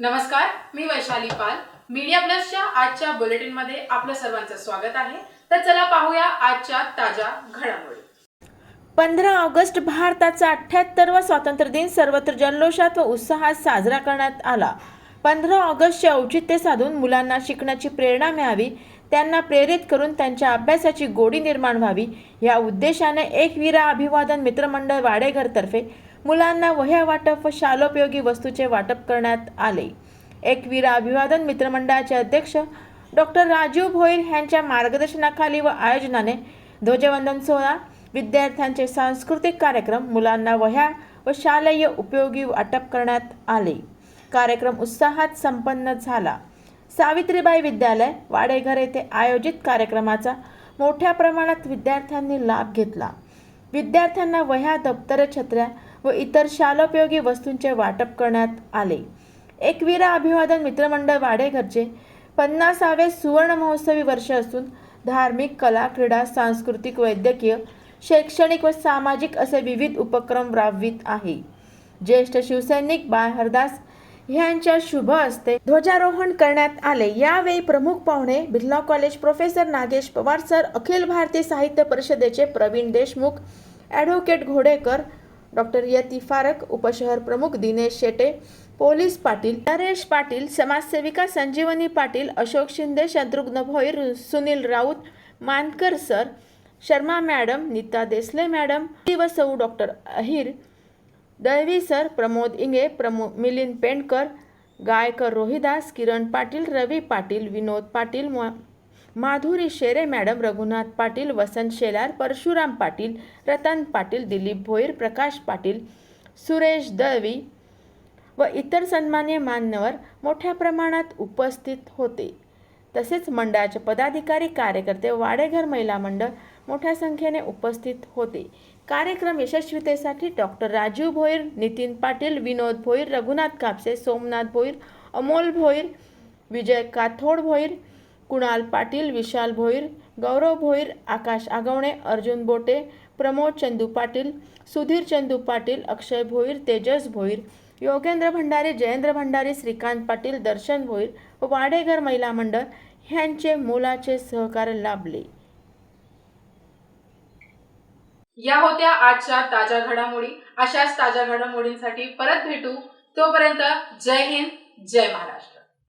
नमस्कार मी वैशाली पाल. मीडिया प्लसच्या आजच्या बुलेटिनमध्ये आपलं सर्वांचं स्वागत आहे. तर चला पाहूया आजच्या ताज्या घडामोडी. पंधरा ऑगस्ट भारताचा अठ्ठ्याहत्तरवा स्वातंत्र्य दिन सर्वत्र जल्लोषात व उत्साहात साजरा करण्यात आला. पंधरा ऑगस्टचे औचित्य साधून मुलांना शिकण्याची प्रेरणा मिळावी त्यांना प्रेरित करून त्यांच्या अभ्यासाची गोडी निर्माण व्हावी या उद्देशाने एकवीरा अभिवादन मित्रमंडळ वाडेघरतर्फे मुलांना वह्या वाटप व शालोपयोगी वस्तूचे वाटप करण्यात आले. एकवीरा अभिवादन मित्रमंडळाचे अध्यक्ष डॉक्टर राजीव भोईर यांच्या मार्गदर्शनाखाली व आयोजनाने ध्वजवंदन सोहळा विद्यार्थ्यांचे सांस्कृतिक कार्यक्रम मुलांना वह्या व शालेय उपयोगी वाटप करण्यात आले. कार्यक्रम उत्साहात संपन्न झाला. सावित्रीबाई विद्यालय वाडेघर येथे आयोजित कार्यक्रमाचा मोठ्या प्रमाणात विद्यार्थ्यांनी लाभ घेतला. विद्यार्थ्यांना वह्या दप्तर छत्र्या व इतर शालोपयोगी वस्तूंचे वाटप करण्यात आले. एकवीरा अभिवादन मित्रमंडळ वाडेघरचे पन्नासावे सुवर्ण महोत्सवी वर्ष असून धार्मिक कला क्रीडा सांस्कृतिक वैद्यकीय शैक्षणिक व सामाजिक असे विविध उपक्रम राबवित आहे. ज्येष्ठ शिवसैनिक बाळ हरदास यांच्या शुभ हस्ते ध्वजारोहण करण्यात आले. यावेळी प्रमुख पाहुणे Birla college professor Nagesh Pawar sir अखिल भारतीय साहित्य परिषदेचे प्रवीण देशमुख ॲडव्होकेट घोडेकर डॉक्टर यती फारक उपशहर प्रमुख दिनेश शेटे पोलीस पाटील नरेश पाटील समाजसेविका Sanjivani Patil Ashok Shinde Shatrughna Bhoir Sunil Raut Mankar sir Sharma madam Nita Desale madam व सौ डॉक्टर अहिर दळवी सर प्रमोद इंगे प्रमो मिलिंद पेंडकर गायकर रोहिदास किरण पाटील रवी पाटील विनोद पाटील मा- माधुरी शेरे मॅडम रघुनाथ पाटील वसंत शेलार परशुराम पाटील रतन पाटील दिलीप भोईर प्रकाश पाटील सुरेश दळवी व इतर सन्मान्य मान्यवर मोठ्या प्रमाणात उपस्थित होते. तसेच मंडळाचे पदाधिकारी कार्यकर्ते वाडेघर महिला मंडळ मोठ्या संख्येने उपस्थित होते. कार्यक्रम यशस्वीतेसाठी डॉक्टर राजीव भोईर नितीन पाटील विनोद भोईर रघुनाथ कापसे सोमनाथ भोईर अमोल भोईर विजय काथोड भोईर कुणाल पाटील विशाल भोईर गौरव भोईर आकाश आगवणे अर्जुन बोटे प्रमोद चंदू पाटील सुधीर चंदू पाटील अक्षय भोईर तेजस भोईर योगेंद्र भंडारी जयेंद्र भंडारी श्रीकांत पाटील दर्शन भोईर व वाडेघर महिला मंडळ ह्यांचे मोलाचे सहकार्य लाभले. या होत्या आजच्या ताज्या घडामोडी. अशाच ताज्या घडामोडींसाठी परत भेटू. तोपर्यंत जय हिंद जय महाराष्ट्र.